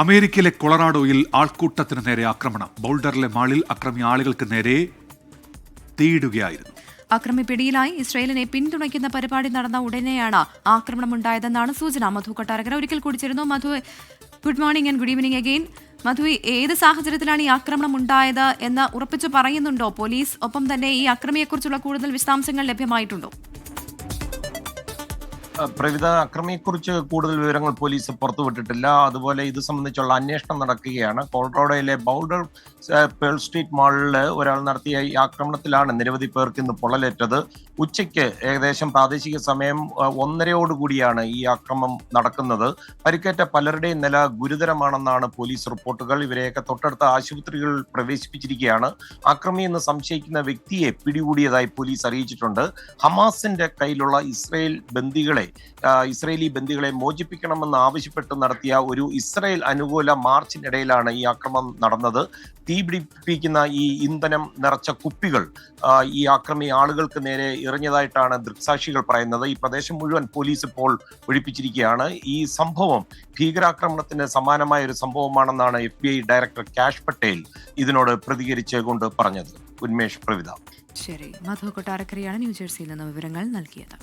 അമേരിക്കയിലെ കൊളറാഡോയിൽ ആൾക്കൂട്ടത്തിന് നേരെ ആക്രമണം. ബൗൾഡറിലെ മാളിൽ അക്രമി ആളുകൾക്ക് നേരെ തീയിടുകയായിരുന്നു. അക്രമി പിടിയിലായി. ഇസ്രയേലിനെ പിന്തുണയ്ക്കുന്ന പരിപാടി നടന്ന ഉടനെയാണ് ആക്രമണമുണ്ടായതെന്നാണ് സൂചന. മധു കൊട്ടാരക്കര ഒരിക്കൽ കൂടി ചേരുന്നു. Madhu good morning and good evening again Madhu ഏത് സാഹചര്യത്തിലാണ് ഈ ആക്രമണം ഉണ്ടായത് എന്ന് ഉറപ്പിച്ചു പറയുന്നുണ്ടോ? പോലീസ് ഒപ്പം തന്നെ ഈ അക്രമിയെക്കുറിച്ചുള്ള കൂടുതൽ വിശദാംശങ്ങൾ ലഭ്യമായിട്ടുണ്ടോ? അഹ് പ്രവിധ അക്രമിയെക്കുറിച്ച് കൂടുതൽ വിവരങ്ങൾ പോലീസ് പുറത്തുവിട്ടിട്ടില്ല. അതുപോലെ ഇത് സംബന്ധിച്ചുള്ള അന്വേഷണം നടക്കുകയാണ്. കോൾറോഡയിലെ ബൗഡർ പേൾ സ്ട്രീറ്റ് മാളിൽ ഒരാൾ നടത്തിയ ഈ ആക്രമണത്തിലാണ് നിരവധി പേർക്ക് ഇന്ന് പൊള്ളലേറ്റത്. ഉച്ചയ്ക്ക് ഏകദേശം പ്രാദേശിക സമയം ഒന്നരയോടുകൂടിയാണ് ഈ ആക്രമം നടക്കുന്നത്. പരിക്കേറ്റ പലരുടെയും നില ഗുരുതരമാണെന്നാണ് പോലീസ് റിപ്പോർട്ടുകൾ. ഇവരെയൊക്കെ തൊട്ടടുത്ത ആശുപത്രികളിൽ പ്രവേശിപ്പിച്ചിരിക്കുകയാണ്. ആക്രമി എന്ന് സംശയിക്കുന്ന വ്യക്തിയെ പിടികൂടിയതായി പോലീസ് അറിയിച്ചിട്ടുണ്ട്. ഹമാസിന്റെ കയ്യിലുള്ള ഇസ്രയേൽ ബന്ദികളെ ഇസ്രയേലി ബന്ദികളെ മോചിപ്പിക്കണമെന്ന് ആവശ്യപ്പെട്ട് നടത്തിയ ഒരു ഇസ്രയേൽ അനുകൂല മാർച്ചിനിടയിലാണ് ഈ ആക്രമണം നടന്നത്. തീപിടിപ്പിക്കുന്ന ഈ ഇന്ധനം നിറച്ച കുപ്പികൾ ഈ ആക്രമി ആളുകൾക്ക് നേരെ എറിഞ്ഞതായിട്ടാണ് ദൃക്സാക്ഷികൾ പറയുന്നത്. ഈ പ്രദേശം മുഴുവൻ പോലീസ് ഇപ്പോൾ ഒഴിപ്പിച്ചിരിക്കുകയാണ്. ഈ സംഭവം ഭീകരാക്രമണത്തിന് സമാനമായ ഒരു സംഭവമാണെന്നാണ് F B I director Kash Patel ഇതിനോട് പ്രതികരിച്ച് കൊണ്ട് പറഞ്ഞത്. ഉന്മേഷ് പ്രവിത. ശരി. മധു കൊട്ടാരക്കരയാണ് ന്യൂജേഴ്സിയിൽ നിന്ന് വിവരങ്ങൾ നൽകിയത്.